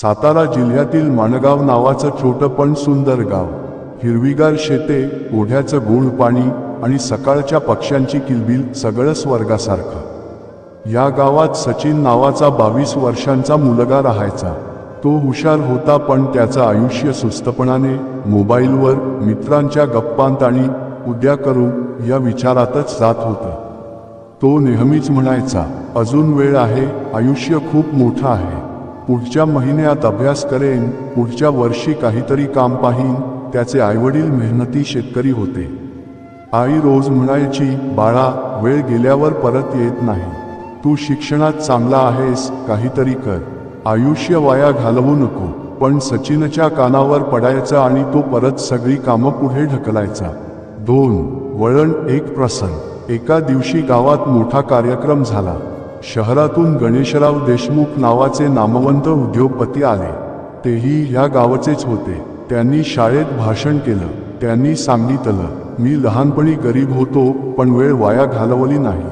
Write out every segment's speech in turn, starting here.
सातारा जिल्ह्यातील माणगाव नावाचं छोटं पण सुंदर गाव. हिरवीगार शेते ओढ्याचं गोड पाणी आणि सकाळच्या पक्ष्यांची किलबिल सगळं स्वर्गासारखं. या गावात सचिन नावाचा बावीस वर्षांचा मुलगा राहायचा. तो हुशार होता पण त्याचं आयुष्य सुस्तपणाने मोबाईलवर मित्रांच्या गप्पांत आणि उद्या करू या विचारातच जात होतं. तो नेहमीच म्हणायचा अजून वेळ आहे आयुष्य खूप मोठं आहे. पुढच्या महिन्यात अभ्यास करेन पुढच्या वर्षी काहीतरी काम पाहीन त्याचे आईवडील मेहनती शेतकरी होते. आई रोज म्हणायची बाळा वेळ गेल्यावर परत येत नाही. तू शिक्षणात चांगला आहेस काहीतरी कर. आयुष्य वाया घालवू नको. पण सचिनच्या कानावर पडायचा आणि तो परत सगळी कामं पुढे ढकलायचा. दोन वळण एक प्रसंग. एका दिवशी गावात मोठा कार्यक्रम झाला. शहरातून गणेशराव देशमुख नावाचे नामवंत उद्योगपती आले. तेही ह्या गावाचेच होते. त्यांनी शाळेत भाषण केलं. त्यांनी सांगितलं मी लहानपणी गरीब होतो पण वेळ वाया घालवली नाही.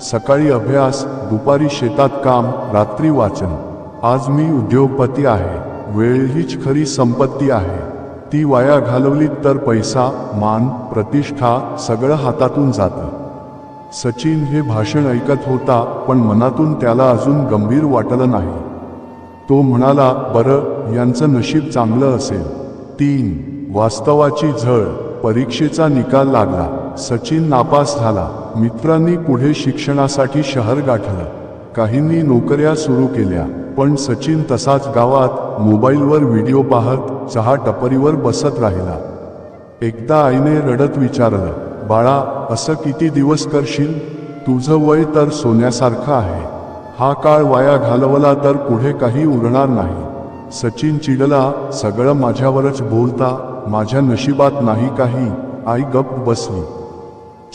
सकाळी अभ्यास दुपारी शेतात काम रात्री वाचन. आज मी उद्योगपती आहे. वेळ हीच खरी संपत्ती आहे. ती वाया घालवली तर पैसा मान प्रतिष्ठा सगळं हातातून जातं. सचिन हे भाषण ऐकत होता पण मनातून त्याला अजून गंभीर वाटलं नाही. तो म्हणाला बरं यांचं नशीब चांगलं असेल. तीन वास्तवाची झळ परीक्षेचा निकाल लागला. सचिन नापास झाला. मित्रांनी पुढे शिक्षणासाठी शहर गाठलं. काहींनी नोकऱ्या सुरू केल्या पण सचिन तसाच गावात मोबाईलवर व्हिडिओ पाहत चहा टपरीवर बसत राहिला. एकदा आईने रडत विचारलं बाळा असं किती दिवस करशील? तुझं वय तर सोन्यासारखं आहे. हा काळ वाया घालवला तर पुढे काही उरणार नाही. सचिन चिडला सगळं माझ्यावरच बोलता माझ्या नशिबात नाही काही. आई गप्प बसली.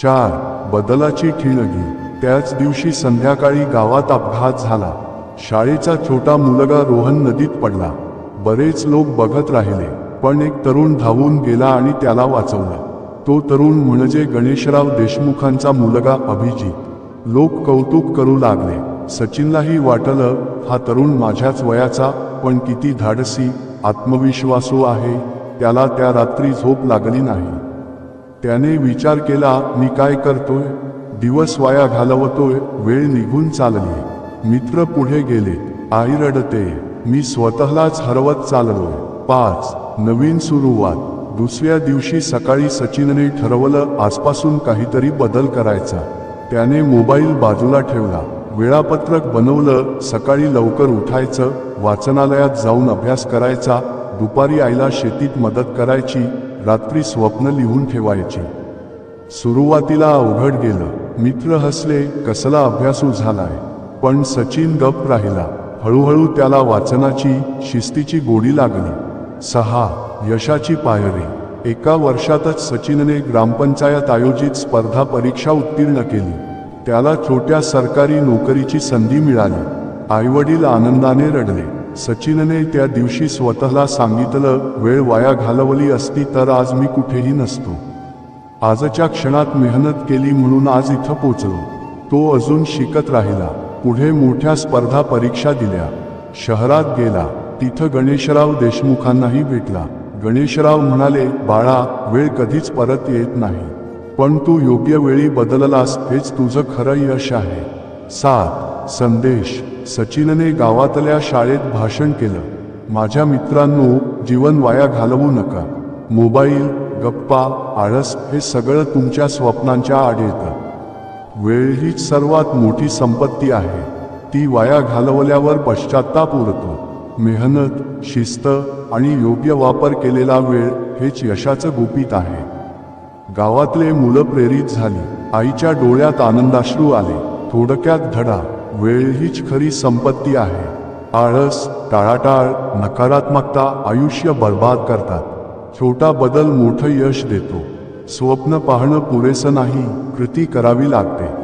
चार बदलाची ठिणगी त्याच दिवशी संध्याकाळी गावात अपघात झाला. शाळेचा छोटा मुलगा रोहन नदीत पडला. बरेच लोक बघत राहिले पण एक तरुण धावून गेला आणि त्याला वाचवलं. तो तरुण म्हणजे गणेशराव देशमुखांचा मुलगा अभिजित. लोक कौतुक करू लागले. सचिनलाही वाटलं हा तरुण माझ्याच वयाचा पण किती धाडसी आत्मविश्वासू आहे त्याला त्या रात्री झोप लागली नाही. त्याने विचार केला मी काय करतोय? दिवस वाया घालवतोय वेळ निघून चालली. मित्र पुढे गेले. आई रडते. मी स्वतःलाच हरवत चाललोय. पाच. नवीन सुरुवात. दुसऱ्या दिवशी सकाळी सचिनने ठरवलं आजपासून काहीतरी बदल करायचा. त्याने मोबाईल बाजूला ठेवला. वेळापत्रक बनवलं सकाळी लवकर उठायचं वाचनालयात जाऊन अभ्यास करायचा दुपारी आईला शेतीत मदत करायची रात्री स्वप्न लिहून ठेवायची. सुरुवातीला अवघड गेलं. मित्र हसले कसला अभ्यासू झालाय. पण सचिन गप राहिला. हळूहळू त्याला वाचनाची शिस्तीची गोडी लागली. सहा यशाची पायरी. एका वर्षातच सचिनने ग्रामपंचायत आयोजित स्पर्धा परीक्षा उत्तीर्ण केली. त्याला छोट्या सरकारी नोकरीची संधी मिळाली. आईवडील आनंदाने रडले. सचिनने त्या दिवशी स्वतःला सांगितलं वेळ वाया घालवली असती तर आज मी कुठेही नसतो. आजच्या क्षणात मेहनत केली म्हणून आज इथं पोचलो. तो अजून शिकत राहिला. पुढे मोठ्या स्पर्धा परीक्षा दिल्या. शहरात गेला. तिथं गणेशराव देशमुखांनाही भेटला. गणेशराव म्हणाले बाळा वेळ कधीच परत येत नाही. पण तू योग्य वेळी बदललास हेच तुझं खरं यश आहे. सात संदेश. सचिनने गावातल्या शाळेत भाषण केलं. माझ्या मित्रांनो जीवन वाया घालवू नका. मोबाईल गप्पा आळस हे सगळं तुमच्या स्वप्नांच्या आड येतं. वेळ हीच सर्वात मोठी संपत्ती आहे. ती वाया घालवल्यावर पश्चाताप उरतो. मेहनत शिस्त आणि योग्य वापर केलेला वेळ हेच यशाचं गुपित आहे. गावातले मुलं प्रेरित झाली. आईच्या डोळ्यात आनंदाश्रू आले. थोडक्यात धडा. वेळ हीच खरी संपत्ती आहे. आळस टाळाटाळ नकारात्मकता आयुष्य बर्बाद करतात. छोटा बदल मोठं यश देतो. स्वप्न पाहणं पुरेसं नाही कृती करावी लागते.